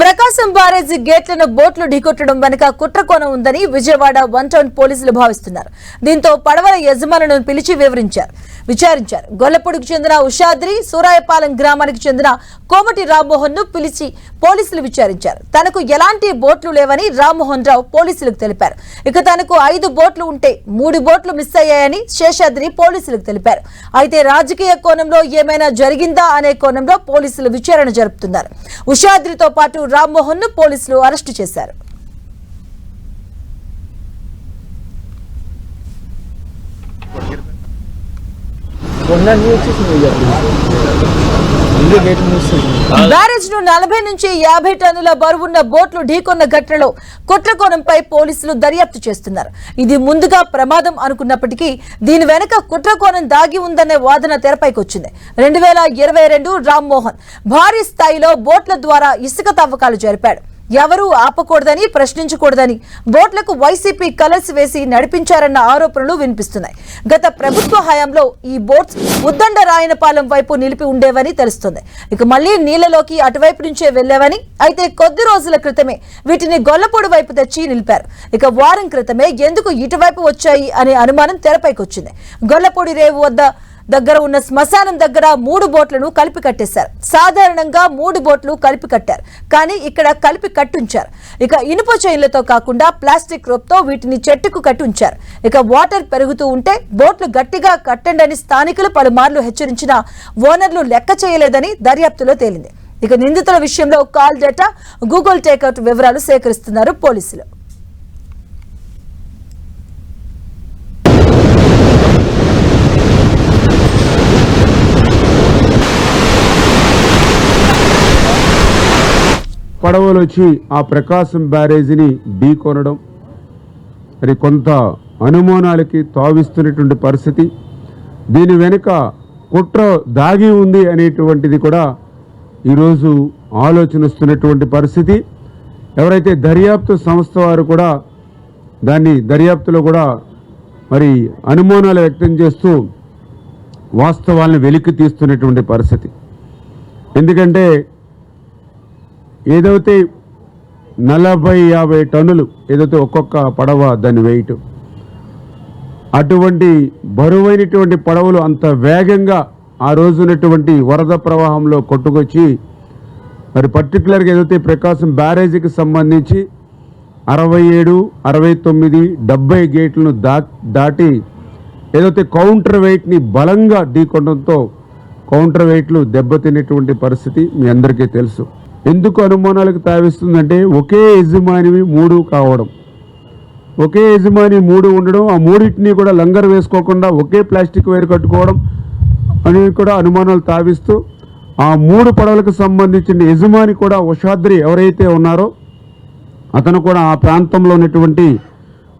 ప్రకాశం barrage గేట్లను బోట్లు ఢీకొట్టడం వెనుక కుట్రకోణం ఉందని విజయవాడ వన్ టౌన్ పోలీసులు భావిస్తున్నారు. దీంతో పడవల యజమానులను పిలిచి వివరించారు. విచారించారు. గొల్లపూడికి చెందిన ఉషాద్రి సూరాయపాలెం గ్రామానికి చెందిన కోమటి రామ్మోహన్ను పిలిచి పోలీసులు విచారించారు. తనకు ఎలాంటి బోట్లు లేవని రామ్మోహన్ రావు పోలీసులకు తెలిపారు. ఇక తనకు ఐదు బోట్లు ఉంటే మూడు బోట్లు మిస్ అయ్యాయని శేషాద్రి పోలీసులకు తెలిపారు. అయితే రాజకీయ కోణంలో ఏమైనా జరిగిందా అనే కోణంలో పోలీసులు విచారణ జరుపుతున్నారు. ఉషాద్రితో పాటు రామ్మోహన్ను పోలీసులు అరెస్టు చేశారు. బ్యారేజ్ను నలభై నుంచి యాభై టన్నుల బరువున్న బోట్లు ఢీకొన్న ఘటనలో కుట్రకోణంపై పోలీసులు దర్యాప్తు చేస్తున్నారు. ఇది ముందుగా ప్రమాదం అనుకున్నప్పటికీ దీని వెనక కుట్రకోణం దాగి ఉందనే వాదన తెరపైకి వచ్చింది రెండు వేల ఇరవై రెండు రామ్మోహన్ భారీ స్థాయిలో బోట్ల ద్వారా ఇసుక తవ్వకాలు జరిపాడు. ఎవరూ ఆపకూడదని ప్రశ్నించకూడదని బోట్లకు వైసీపీ కలర్స్ వేసి నడిపించారన్న ఆరోపణలు వినిపిస్తున్నాయి. గత ప్రభుత్వ హయాంలో ఈ బోట్స్ ఉద్దండ రాయనపాలెం వైపు నిలిపి ఉండేవని తెలుస్తుంది. ఇక మళ్ళీ నీళ్ళలోకి అటువైపు నుంచే వెళ్ళేవని అయితే కొద్ది రోజుల క్రితమే వీటిని గొల్లపూడి వైపు తెచ్చి నిలిపారు. ఇక వారం క్రితమే ఎందుకు ఇటువైపు వచ్చాయి అనే అనుమానం తెరపైకి వచ్చింది గొల్లపూడి రేవు వద్ద దగ్గర ఉన్న శ్మశానం దగ్గర మూడు బోట్లను కలిపి కట్టేశారు. సాధారణంగా మూడు బోట్లు కలిపి కట్టారు. కానీ ఇక్కడ కలిపి కట్టుంచారు. ఇక ఇనుప చైన్లతో కాకుండా ప్లాస్టిక్ రోప్తో వీటిని చెట్టుకు కట్టి ఉంచారు ఇక వాటర్ పెరుగుతూ ఉంటే బోట్లు గట్టిగా కట్టండి అని స్థానికులు పలుమార్లు హెచ్చరించినా ఓనర్లు లెక్క చేయలేదని దర్యాప్తులో తేలింది. ఇక నిందితుల విషయంలో కాల్ డేటా గూగుల్ టేకౌట్ వివరాలు సేకరిస్తున్నారు పోలీసులు. పడవలు వచ్చి ఆ ప్రకాశం బ్యారేజీని ఢీకొనడం. మరి కొంత అనుమానాలకి తావిస్తున్నటువంటి పరిస్థితి. దీని వెనుక కుట్ర దాగి ఉంది అనేటువంటిది కూడా ఈరోజు ఆలోచనస్తున్నటువంటి పరిస్థితి. ఎవరైతే దర్యాప్తు సంస్థ వారు కూడా దాన్ని దర్యాప్తులో కూడా మరి అనుమానాలు వ్యక్తం చేస్తూ వాస్తవాలను వెలికి తీస్తున్నటువంటి పరిస్థితి. ఎందుకంటే ఏదైతే నలభై యాభై టన్నులు ఏదైతే ఒక్కొక్క పడవ దాని వెయిట్ అటువంటి బరువైనటువంటి పడవలు అంత వేగంగా ఆ రోజునటువంటి వరద ప్రవాహంలో కొట్టుకొచ్చి మరి పర్టికులర్గా ఏదైతే ప్రకాశం బ్యారేజీకి సంబంధించి అరవై ఏడు అరవై తొమ్మిది డెబ్బై గేట్లను దా దాటి ఏదైతే కౌంటర్ వెయిట్ని బలంగా ఢీకొనడంతో కౌంటర్ వెయిట్లు దెబ్బతినేటువంటి పరిస్థితి మీ అందరికీ తెలుసు. ఎందుకు అనుమానాలకు తావిస్తుందంటే ఒకే యజమానివి మూడు కావడం. ఒకే యజమాని మూడు ఉండడం ఆ మూడింటిని కూడా లంగర్ వేసుకోకుండా ఒకే ప్లాస్టిక్ వైర్ కట్టుకోవడం అని కూడా అనుమానాలు తావిస్తూ ఆ మూడు పడవలకు సంబంధించిన యజమాని కూడా ఉషాద్రి ఎవరైతే ఉన్నారో అతను కూడా ఆ ప్రాంతంలో ఉన్నటువంటి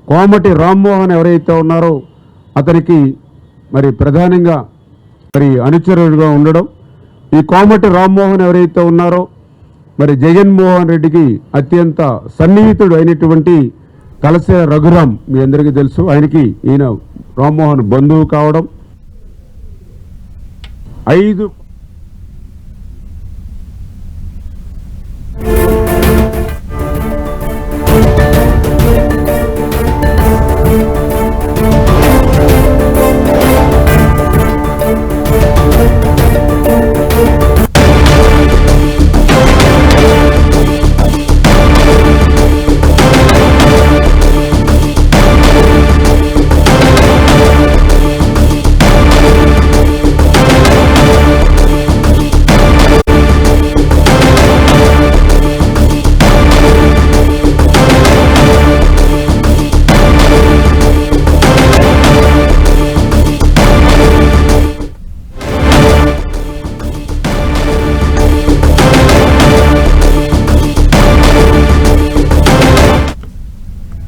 కోమటి రామ్మోహన్ ఎవరైతే ఉన్నారో అతనికి మరి ప్రధానంగా మరి అనుచరుడుగా ఉండడం. ఈ కోమటి రామ్మోహన్ ఎవరైతే ఉన్నారో మరి జగన్మోహన్ రెడ్డికి అత్యంత సన్నిహితుడు అయినటువంటి కలసే రఘురాం మీ అందరికీ తెలుసు. ఆయనకి ఈయన రామ్మోహన్ బంధువు కావడం ఐదు